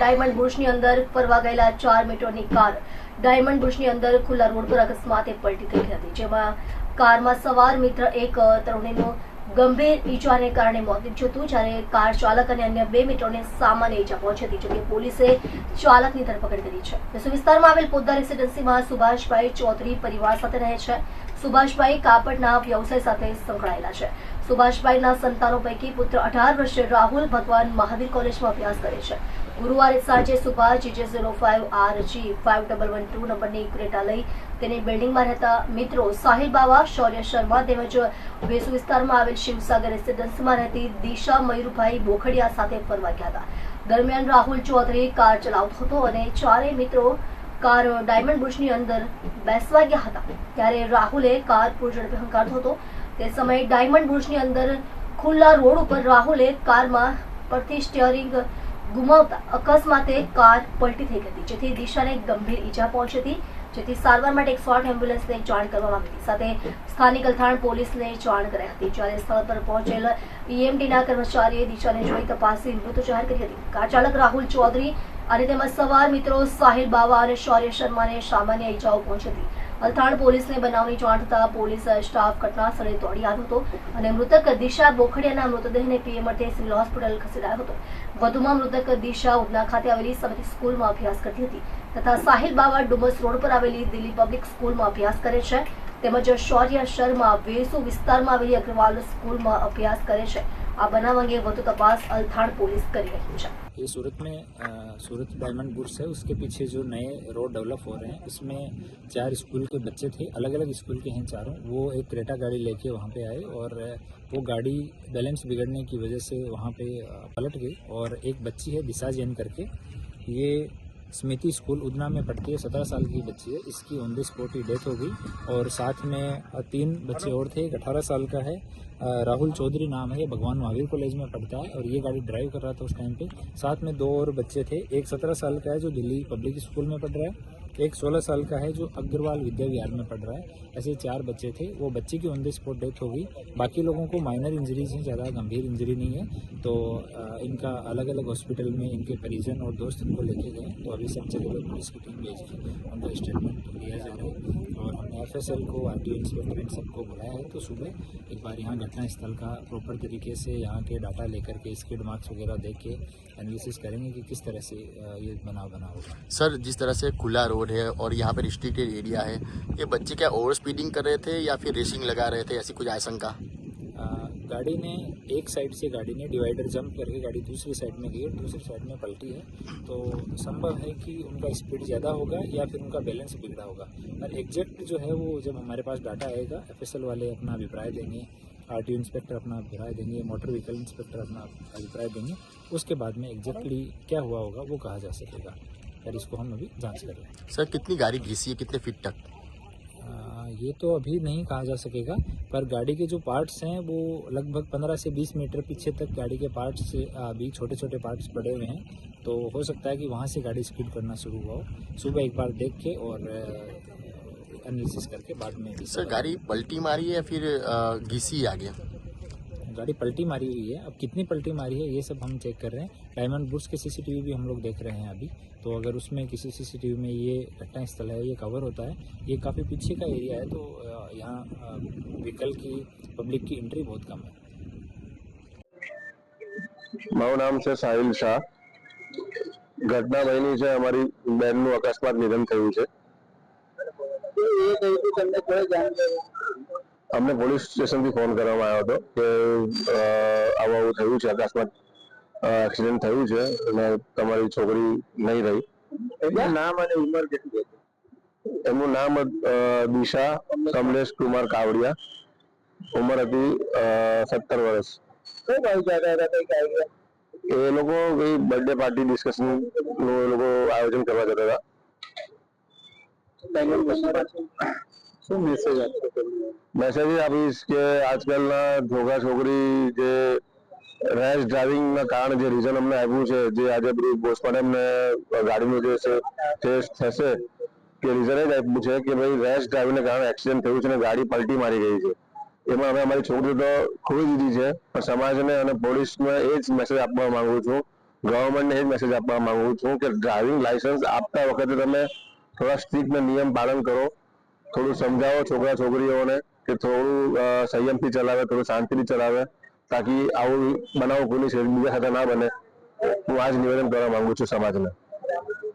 Diamond બુશની અંદર ફરવા ગયેલા ચાર મીટરની કાર ડાયમંડ બુશની અંદર ખુલ્લા રોડ પર અકસ્માતે પલટી ગઈ હતી, જેમાં કારમાં સવાર મિત્ર એક તરુણીનું ગંભીર ઈજાને કારણે મોત નીપજ્યું હતું, જ્યારે કાર ચાલક અને અન્ય બે મિત્રોને સામાન્ય ઈજા પહોંચી હતી, જોકે પોલીસે ચાલકની ધરપકડ કરી છે. વેસુ વિસ્તારમાં આવેલ પોદ્દાર રેસિડેન્સીમાં સુભાષભાઈ ચૌધરી પરિવાર સાથે રહે છે. સુભાષભાઈ કાપડના વ્યવસાય સાથે સંકળાયેલા છે. સુભાષભાઈના સંતાનો પૈકી પુત્ર અઢાર વર્ષે રાહુલ ભગવાન મહાવીર કોલેજમાં અભ્યાસ કરે છે. ગુરુવારે સાંજે Subhash GJ zero five R G five double one two નંબરની ક્રેટા લઈ તેની બિલ્ડિંગમાં રહેતા મિત્રો સાહિલ બાવા, શૌર્ય શર્મા તેમજ વેસુ વિસ્તારમાં આવેલ શિવસાગર રેસિડન્સમાં રહેતી દિશા મયુરભાઈ બોખડિયા સાથે ફરવા ગયા હતા. દરમિયાન રાહુલ ચૌધરી કાર ચલાવતો હતો અને ચારેય મિત્રો કાર ડાયમંડ બુશની અંદર બેસવા ગયા હતા. ત્યારે રાહુલે કાર પૂરઝડપે હંકારતો હતો. તે સમયે ડાયમંડ બુશની અંદર ખુલ્લા રોડ ઉપર રાહુલે કારમાં પરથી સ્ટીયરિંગ ગુમાવતા અકસ્માતે કાર પલટી થઈ હતી. જેથી દિશાને ગંભીર ઈજા પહોંચી હતી. જેથી સારવાર માટે એકસો આઠ એમ્બ્યુલન્સને જાણ કરવામાં આવી સાથે સ્થાનિક અલથાણ પોલીસને જાણ કરાઈ હતી. જ્યારે સ્થળ પર પહોંચેલ ઈએમડીના કર્મચારીએ દિશાને જોઈ તપાસી મૃત જાહેર કરી હતી. કાર ચાલક રાહુલ ચૌધરી અને તેમાં સવાર મિત્રો સાહિલ બાવા અને શૌર્ય શર્માને સામાન્ય ઈજાઓ પહોંચી હતી. અલથાણ પોલીસને બનાવની જાણ થતાં પોલીસ સ્ટાફ ઘટના સ્થળે દોડી આવ્યો હતો અને મૃતક દિશા બોખડિયાના મૃતદેહને પીએમ અર્થે સિવિલ હોસ્પિટલ ખસેડાયો હતો. વધુમાં મૃતક દિશા ઉધના ખાતે આવેલી સમય સ્કૂલમાં અભ્યાસ કરતી હતી તથા સાહિલ બાવા ડુમસ રોડ પર આવેલી દિલ્હી પબ્લિક સ્કૂલમાં અભ્યાસ કરે છે તેમજ શૌર્ય શર્મા વેસુ વિસ્તારમાં આવેલી અગ્રવાલ સ્કૂલમાં અભ્યાસ કરે છે. આ બનાવ અંગે વધુ તપાસ અલથાણ પોલીસ કરી રહી છે. ये सूरत में आ, सूरत डायमंड बुर्स है। उसके पीछे जो नए रोड डेवलप हो रहे हैं उसमें चार स्कूल के बच्चे थे। अलग अलग स्कूल के हैं चारों। वो एक क्रेटा गाड़ी लेके वहाँ पे आए और वो गाड़ी बैलेंस बिगड़ने की वजह से वहाँ पे पलट गई और एक बच्ची है दिशा जैन करके। ये स्मृति स्कूल उदना में पढ़ती है, सत्रह साल की बच्ची है। इसकी ऑन द स्पॉट ही डेथ हो गई। और साथ में तीन बच्चे और थे, एक अठारह साल का है। राहुल चौधरी नाम है, ये भगवान महावीर कॉलेज में पढ़ता है और ये गाड़ी ड्राइव कर रहा था उस टाइम पे। साथ में दो और बच्चे थे, एक सत्रह साल का है, जो दिल्ली पब्लिक स्कूल में पढ़ रहा है। एक सोलह साल का है जो अग्रवाल विद्या विहार में पढ़ रहा है। ऐसे चार बच्चे थे। वो बच्चे की ऑन द स्पॉट डेथ हो गई। बाकी लोगों को माइनर इंजरीज हैं, ज़्यादा गंभीर इंजरी नहीं है। तो इनका अलग अलग हॉस्पिटल में इनके परिजन और दोस्त इनको लेके गए तो अभी सब जगह पे पुलिस की टीम भेज के उनका स्टेटमेंट लिया जा रहा है। और हमने एफ़ एस एल को आर टी इंस्पेक्टर इन सबको बुलाया है। तो सुबह एक बार यहाँ घटना स्थल का प्रॉपर तरीके से यहाँ के डाटा लेकर के स्किड मार्क्स वगैरह देख के एनालिसिस करेंगे कि किस तरह से ये बनाव बना होगा। सर, जिस तरह से खुला रोड है और यहाँ पे रिस्ट्रिक्टेड एरिया है। ये बच्चे क्या ओवर स्पीडिंग कर रहे थे या फिर रेसिंग लगा रहे थे? ऐसी कुछ आशंका? गाड़ी ने एक साइड से गाड़ी ने डिवाइडर जंप करके गाड़ी दूसरी साइड में गई दूसरी साइड में पलटी है। तो संभव है कि उनका स्पीड ज़्यादा होगा या फिर उनका बैलेंस बिगड़ा होगा। और एग्जैक्ट जो है वो जब हमारे पास डाटा आएगा एफ़ वाले अपना अभिप्राय देंगे आर इंस्पेक्टर अपना अभिप्राय देंगे मोटर व्हीकल इंस्पेक्टर अपना अभिप्राय देंगे, उसके बाद में एग्जैक्टली क्या हुआ होगा वो कहा जा सकेगा। और इसको हम अभी जाँच कर रहे हैं। सर कितनी गाड़ी घिसी है? कितने फीट तक? ये तो अभी नहीं कहा जा सकेगा पर गाड़ी के जो पार्ट्स हैं वो लगभग 15 से 20 मीटर पीछे तक गाड़ी के पार्ट्स अभी छोटे छोटे पार्ट्स पड़े हुए हैं। तो हो सकता है कि वहाँ से गाड़ी स्पीड करना शुरू हुआ हो। सुबह एक बार देख के और एनालिसिस करके बाद में सर गाड़ी पलटी मारी है या फिर घिसी आ गया? गाड़ी पलटी मारी हुई है अब कितनी पलटी मारी है ये सब हम चेक कर रहे हैं डायमंड बुर्स के सीसीटीवी भी हम लोग देख रहे हैं अभी तो अगर उसमें किसी सीसीटीवी में ये घटना स्थल है ये कवर होता है ये काफ़ी पीछे का एरिया है तो अ, यहाँ व्हीकल की पब्लिक की एंट्री बहुत कम है મારું નામ છે સાહિલ શાહ ઘટના બની છે અમારી બેનનું અકસ્માત નિધન થયું છે અમને પોલીસ સ્ટેશનથી ફોન કરવામાં આવ્યો હતો કે આવું આવું થયું છે અકસ્માત એક્સિડન્ટ થયું છે અને તમારી છોકરી નહીં રહી. નામ અને ઉંમર કેટલી એમનું નામ દિશા કમલેશ કુમાર કાવડિયા. ઉંમર હતી સત્તર વર્ષ. એ લોકો કઈ બર્થડે પાર્ટી ડિસ્કશનનું એ લોકો આયોજન કરવા જતા હતા. શું મેસેજ મેસેજ આપીશ કે આજકાલના છોકરા છોકરી જે રેશ ડ્રાઇવિંગ ના કારણે જે રીઝન અમને આપ્યું છે, જે આજે બધું પોસ્ટમોર્ટમ ને ગાડીનું જે છે ટેસ્ટ થશે, કે રીઝન જ આપ્યું છે કે ભાઈ રેશ ડ્રાઇવિંગ ને કારણે એક્સિડન્ટ થયું છે અને ગાડી પલટી મારી ગઈ છે. એમાં અમે અમારી છોકરી તો ખોઈ દીધી છે, પણ સમાજને અને પોલીસને એ જ મેસેજ આપવા માંગુ છું. ગવર્મેન્ટને એ જ મેસેજ આપવા માંગુ છું કે ડ્રાઇવિંગ લાયસન્સ આપતા વખતે તમે થોડા સ્ટ્રિક્ટ નિયમ પાલન કરો. થોડું સમજાવો છોકરા છોકરીઓને કે થોડું અ, સંયમથી ચલાવે થોડું શાંતિથી ચલાવે તાકી આવું બનાવ કોઈની બીજા સાથે ના બને હું આ જ નિવેદન કરવા માંગુ છું સમાજને